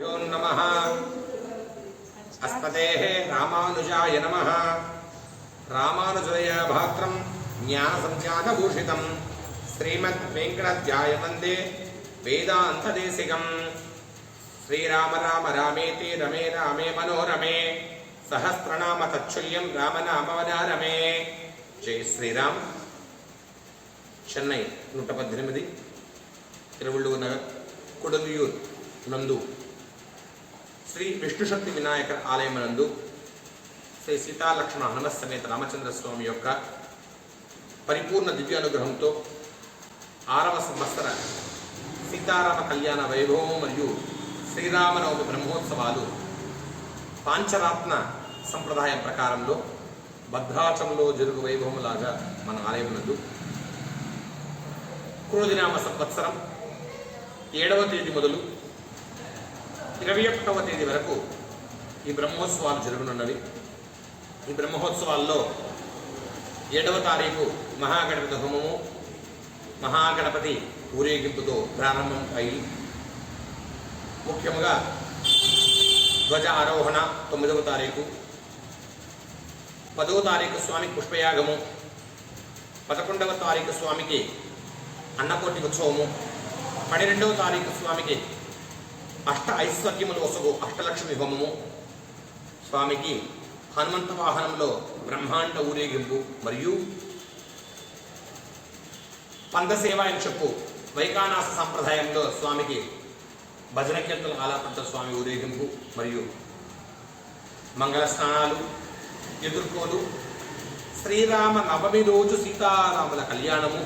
నమ అస్మదే రామానుజాయ నమ రామానుజదయాభాత్రం జ్ఞానసంఖ్యాకభూషితం శ్రీమద్ వెంకటధ్యాయ వందే వేదాంతదేశికం శ్రీరామ రామ రామేతి రమే రామే మనోరమే సహస్రనామ తచ్చుల్యం రామనామవనారమే జై శ్రీరామ్ చెన్నై నూట పద్దెనిమిది తిరువళ్ళూరు నగర్ కొడలియూర్ నందు శ్రీ విష్ణుశక్తి వినాయక ఆలయం నందు శ్రీ సీతాలక్ష్మణ హనుమ సమేత రామచంద్ర స్వామి యొక్క పరిపూర్ణ దివ్యానుగ్రహంతో ఆరవ సంవత్సర సీతారామ కళ్యాణ వైభవం మరియు శ్రీరామనవమి బ్రహ్మోత్సవాలు పాంచరాత్న సంప్రదాయం ప్రకారంలో భద్రాచలంలో జరుగు వైభవంలాగా మన ఆలయమునందు నందు క్రోధినామ సంవత్సరం ఏడవ తేదీ మొదలు ఇరవై ఒకటవ తేదీ వరకు ఈ బ్రహ్మోత్సవాలు జరగనున్నవి. ఈ బ్రహ్మోత్సవాల్లో ఏడవ తారీఖు మహాగణపతి హోమము మహాగణపతి ఊరేగింపుతో ప్రారంభం అయి ముఖ్యముగా ధ్వజ ఆరోహణ తొమ్మిదవ తారీఖు పదవ తారీఖు స్వామికి పుష్పయాగము పదకొండవ తారీఖు స్వామికి అన్నకోటి ఉత్సవము పన్నెండవ తారీఖు స్వామికి అష్ట ఐశ్వర్యములు వసగు అష్టలక్ష్మి హోమము. స్వామికి హనుమంత వాహనంలో బ్రహ్మాండ ఊరేగింపు మరియు పందసేవ అని చెప్పు వైకానాస సంప్రదాయంలో స్వామికి భజన కీర్తన ఆలాపడ్డ స్వామి ఊరేగింపు మరియు మంగళ స్నానాలు ఎదుర్కోలు. శ్రీరామ నవమి రోజు సీతారాముల కళ్యాణము.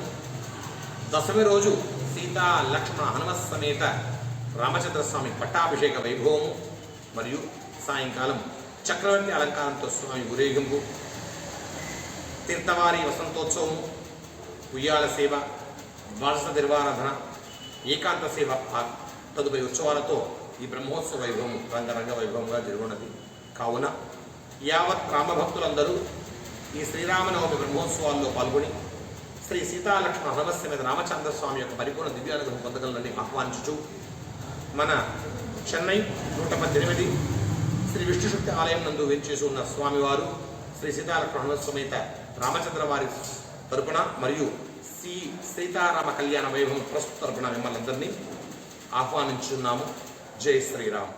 దశమి రోజు సీతా లక్ష్మణ హనుమ సమేత రామచంద్ర స్వామి పట్టాభిషేక వైభవము మరియు సాయంకాలం చక్రవర్తి అలంకారంతో స్వామి ఊరేగింపు తీర్థవారి వసంతోత్సవము ఉయ్యాల సేవ ద్వాదశ నిర్వారాధన ఏకాంత సేవ తదుపరి ఉత్సవాలతో ఈ బ్రహ్మోత్సవ వైభవం రంగరంగ వైభవంగా జరుగున్నది. కావున యావత్ రామభక్తులందరూ ఈ శ్రీరామనవమి బ్రహ్మోత్సవాల్లో పాల్గొని శ్రీ సీతాలక్ష్మణ హనుమస్య మీద రామచంద్ర స్వామి యొక్క పరిపూర్ణ దివ్యానుగ్రహం పొందగలని ఆహ్వానించుచు మన చెన్నై నూట పద్దెనిమిది శ్రీ విష్ణుశక్తి ఆలయం నందు వేచేసి ఉన్న స్వామివారు శ్రీ సీతాలక్ష్మణ సమేత రామచంద్ర వారి తరపున మరియు శ్రీ సీతారామ కళ్యాణ వైభవం ప్రస్తుత తరపున మిమ్మల్ని అందరినీ ఆహ్వానించున్నాము. జై శ్రీరామ్.